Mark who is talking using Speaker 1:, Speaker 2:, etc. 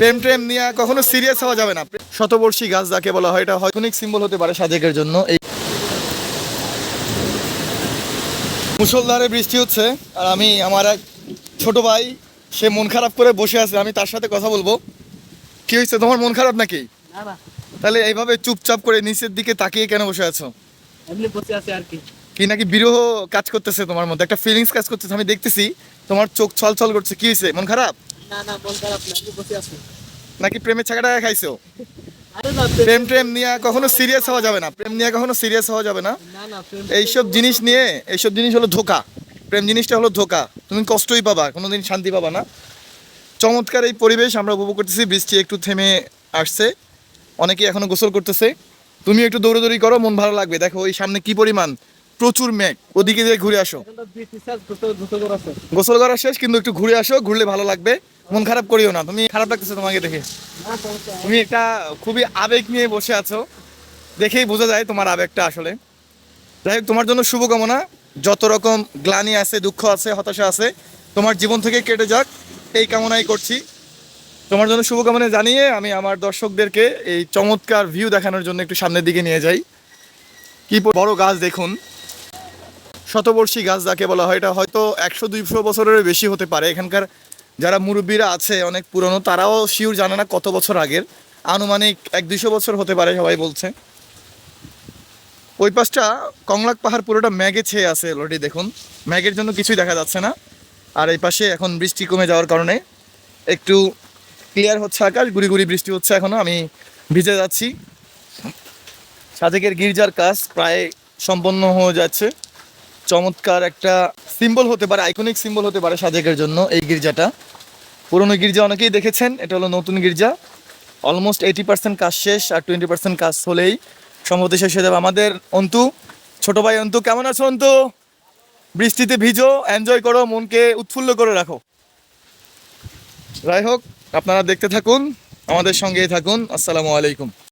Speaker 1: প্রেম প্রেম নিয়ে কখনো সিরিয়াস হওয়া যাবে না। শতবর্ষী গাছ যাকে বলা হয় এটা হয়কনিক সিম্বল হতে পারে সাজেকের জন্য। এই মুসলধারে বৃষ্টি হচ্ছে আর আমি আমার এক ছোট ভাই সে মন খারাপ করে বসে আছে আমি তার সাথে কথা বলব। কি হয়েছে তোমার মন খারাপ নাকি? তাহলে এইভাবে চুপচাপ করে নিচের দিকে তাকিয়ে কেন বসে আছো?
Speaker 2: এমনি বসে আছে আর কি।
Speaker 1: কি নাকি বিরহ কাজ করতেছে তোমার মধ্যে? একটা ফিলিংস কাজ করতেছে আমি দেখতেছি তোমার চোখ ছলছল করছে কি হয়েছে? মন খারাপ?
Speaker 2: না না খারাপ বসে আছি।
Speaker 1: নাকি প্রেমের ছাকাটা খাইছো? প্রেম প্রেম নিয়ে কখনো সিরিয়াস হওয়া যাবে না। প্রেম নিয়ে কখনো সিরিয়াস হওয়া যাবে না। এইসব জিনিস নিয়ে এইসব জিনিস হলো ধোকা। প্রেম জিনিসটা হলো ধোকা। তুমি কষ্টই পাবা কোনোদিন শান্তি পাবা না। চমৎকার এই পরিবেশ আমরা উপভোগ করতেছি বৃষ্টি একটু থেমে আসছে। অনেকে এখনও গোসল করতেছে। তুমি একটু দৌড়াদৌড়ি করো মন ভালো লাগবে। দেখো ওই সামনে কি পরিমাণ প্রচুর মেঘ। ওদিকে দিয়ে ঘুরে আসো।
Speaker 2: গোসল করা শেষ
Speaker 1: কিন্তু একটু ঘুরে আসো ঘুরলে ভালো লাগবে। মন খারাপ করিও না, তুমি খারাপ লাগতেছে তোমাকে দেখে। তুমি একটা খুবই আবেগ নিয়ে বসে আছো, দেখেই বোঝা যায় তোমার আবেগটা আসলে। যাই তোমার জন্য শুভকামনা। যত রকম গ্লানি আছে, দুঃখ আছে, হতাশা আছে, তোমার জীবন থেকে কেটে যাক, এই কামনাই করছি। তোমার জন্য শুভকামনা জানিয়ে আমি আমার দর্শকদেরকে এই চমৎকার ভিউ দেখানোর জন্য একটু সামনের দিকে নিয়ে যাই। কি বড় গাছ দেখুন। শতবর্ষী গাছ যাকে বলা হয়, এটা হয়তো একশো দুইশো বছরের বেশি হতে পারে। এখানকার যারা মুরব্বীরা আছে, অনেক পুরনো, তারাও শিওর জানে না কত বছর আগের। আনুমানিক এক দুশো বছর হতে পারে, সবাই বলছে। ওই পাশটা কংলাক পাহাড় পুরোটা ম্যাগে ছেয়ে আছে, অলরেডি দেখুন। ম্যাগের জন্য কিছুই দেখা যাচ্ছে না। আর এই পাশে এখন বৃষ্টি কমে যাওয়ার কারণে একটু ক্লিয়ার হচ্ছে আকাশ, গুড়ি গুড়ি বৃষ্টি হচ্ছে এখনও, আমি ভিজে যাচ্ছি। সাজেকের গির্জার কাজ প্রায় সম্পন্ন হয়ে যাচ্ছে। চমৎকার একটা সিম্বল হতে পারে আইকনিক সিম্বল হতে পারে সাজেকের জন্য এই গির্জাটা। পুরনো গির্জা অনেকেই দেখেছেন, এটা হলো নতুন গির্জা। অলমোস্ট এইটি পার্সেন্ট কাজ শেষ আর টোয়েন্টি পার্সেন্ট কাজ হলেই সম্ভবত শেষ হয়ে যাবে। আমাদের অন্তু, ছোট ভাই অন্তু, কেমন আছো অন্তু? বৃষ্টিতে ভিজো এনজয় করো, মনকে উৎফুল্ল করে রাখো। যাই হোক, আপনারা দেখতে থাকুন, আমাদের সঙ্গেই থাকুন। আসসালামু আলাইকুম।